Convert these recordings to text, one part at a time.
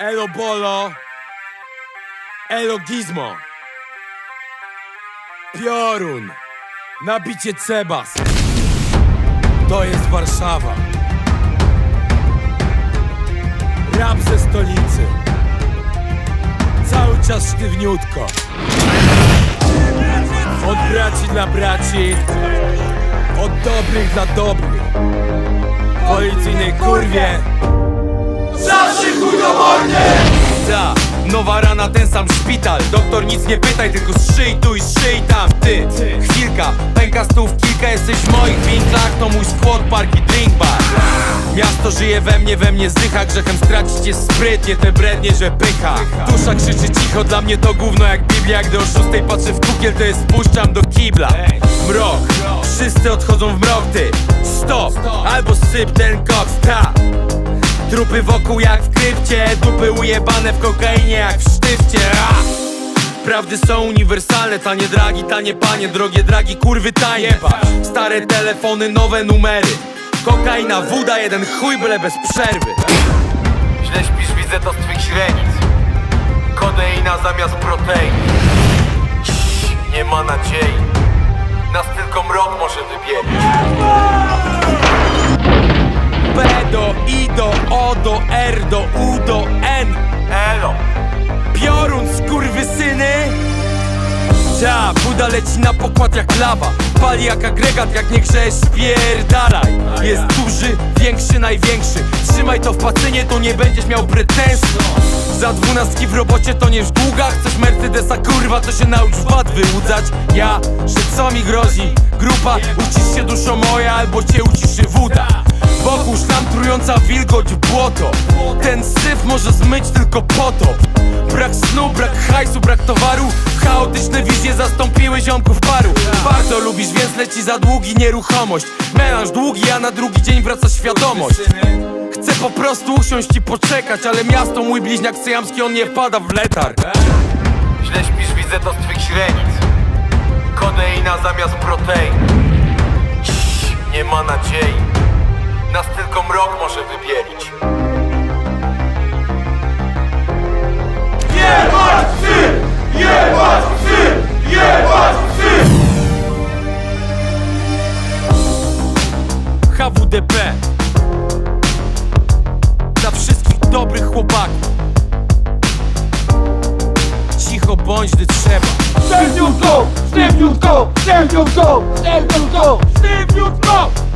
Elo Bolo, Elo Gizmo, Piorun, nabicie Cebas. To jest Warszawa. Rap ze stolicy. Cały czas sztywniutko. Od braci dla braci, od dobrych dla dobrych. Policyjnej kurwie. Nowa rana, ten sam szpital. Doktor nic nie pytaj, tylko strzyj tu i strzyj tam. Ty, chwilka, pęka stów kilka Jesteś w moich winklach, to mój squad park i drink bar. Miasto żyje we mnie, we mnie zdycha. Grzechem stracić jest sprytnie, te brednie, że pycha. Dusza krzyczy cicho, dla mnie to gówno jak Biblia. Gdy o szóstej patrzę w kukiel, to je spuszczam do kibla. Mrok, wszyscy odchodzą w mrok, ty. Stop, albo syp ten koks, ta Trupy wokół jak w krypcie Dupy ujebane w kokainie jak w sztywcie! Prawdy są uniwersalne, tanie dragi, tanie panie Drogie dragi, kurwy tanie Stare telefony, nowe numery. Kokaina, woda, jeden chuj, byle bez przerwy. Źle śpisz, widzę to z twych źrenic. Kodeina zamiast protein. Nie ma nadziei. Nas tylko mrok może wybielić B do I do O do R do U do N. Elo. Piorun skurwysyny. Ta, Buda leci na pokład jak lawa. Pali jak agregat, jak nie grzesz, spierdalaj. Jest duży, większy, największy. Trzymaj to w pacynie, to nie będziesz miał pretensji. Za dwunastki w robocie to nie w długach. Chcesz Mercedesa, kurwa, to się naucz wad wyłudzać. Ja, że co mi grozi? Grupa, ucisz się duszo moja, albo cię uciszy woda Trująca wilgoć błoto. Ten syf może zmyć tylko potop. Brak snu, brak hajsu, brak towaru. Chaotyczne wizje zastąpiły ziomków paru. Bardzo lubisz, więc leci za długi nieruchomość. Melanż długi, a na drugi dzień wraca świadomość. Chcę po prostu usiąść i poczekać Ale miasto, mój bliźniak syjamski, on nie wpada w letarg Źle śpisz, widzę to z twych źrenic. Kodeina zamiast protein. Nie ma nadziei mrok może wybielić. HWDP Dla wszystkich dobrych chłopaków. Cicho bądź, gdy trzeba. Sztywniutko, sztywniutko, sztywniutko, sztywniutko, sztywniutko, sztywniutko,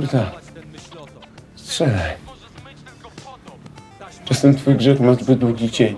Morda, strzelaj. Czasem twój grzech ma zbyt długi cień.